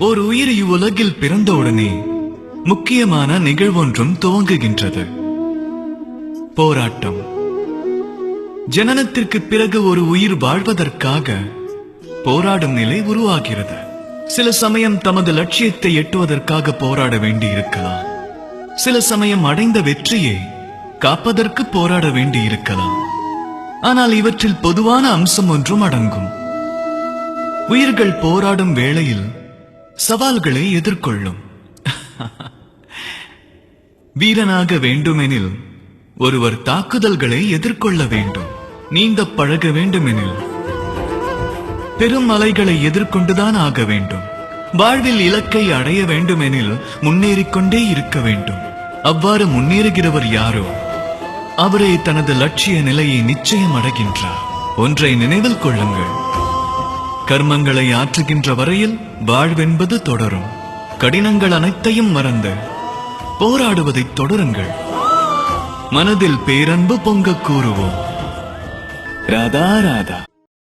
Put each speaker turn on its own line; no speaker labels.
ஓர் உயிர் இவ்வுலகில் பிறந்தவுடனே முக்கியமான நிகழ்வொன்றும் துவங்குகின்றது. போராட்டம். ஜனனத்திற்கு பிறகு ஒரு உயிர் வாழ்வதற்காக போராடும் நிலை உருவாகிறது. சில சமயம் தமது லட்சியத்தை எட்டுவதற்காக போராட வேண்டியிருக்கலாம். சில சமயம் அடைந்த வெற்றியை காப்பதற்கு போராட வேண்டியிருக்கலாம். ஆனால் இவற்றில் பொதுவான அம்சம் ஒன்றும் அடங்கும். உயிர்கள் போராடும் வேளையில் சவால்களை எதிர்கொள்ளும். வீரனாக வேண்டுமெனில் ஒருவர் தாக்குதல்களை எதிர்கொள்ள வேண்டும். நீந்த பழக வேண்டுமெனில். பெரும் மலைகளை எதிர்கொண்டுதான் ஆக வேண்டும். வாழ்வில் இலக்கை அடைய வேண்டுமெனில் முன்னேறிக்கொண்டே இருக்க வேண்டும். அவ்வாறு முன்னேறுகிறவர் யாரோ அவரே தனது லட்சிய நிலையை நிச்சயம் அடைகின்றார் ஒன்றை நினைவில் கொள்ளுங்கள். கர்மங்களை ஆற்றுகின்ற வரையில் வாழ்வென்பது தொடரும். கடினங்கள் அனைத்தையும் மறந்து போராடுவதை தொடருங்கள். மனதில் பேரன்பு பொங்க கூறுவோம். ராதா ராதா.